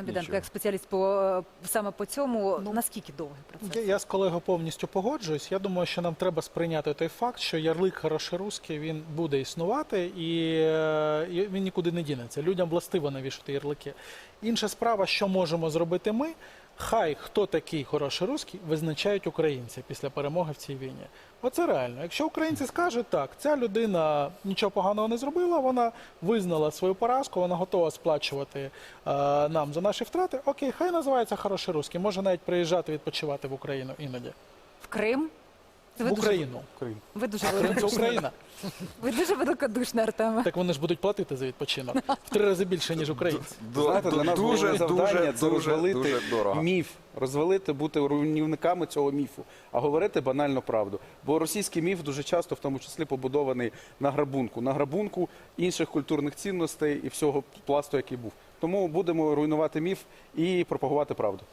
Артем Біденко, як спеціаліст по е, саме по цьому, ну, наскільки довгий процес? Я, я з колегою повністю погоджуюсь. Я думаю, що нам треба сприйняти той факт, що ярлик хороший русський він буде існувати і, е, і він нікуди не дінеться. Людям властиво навішати ярлики. Інша справа, що можемо зробити ми. Хай хто такий хороший русський, визначають українці після перемоги в цій війні. Оце реально. Якщо українці скажуть так, ця людина нічого поганого не зробила, вона визнала свою поразку, вона готова сплачувати е, нам за наші втрати. Окей, хай називається хороший русський. Може навіть приїжджати відпочивати в Україну іноді. В Крим? Це ви В дуже- Україну. Ви дуже Крим це великодушний. Україна. Ви дуже великодушний, Артеме. Так вони ж будуть платити за відпочинок в три рази більше, ніж українці. Знаєте, для нас дуже, завдання це розвалити дуже дорого. міф, розвалити, бути руйнівниками цього міфу, а говорити банальну правду. Бо російський міф дуже часто, в тому числі, побудований на грабунку, на грабунку інших культурних цінностей і всього пласту, який був. Тому будемо руйнувати міф і пропагувати правду.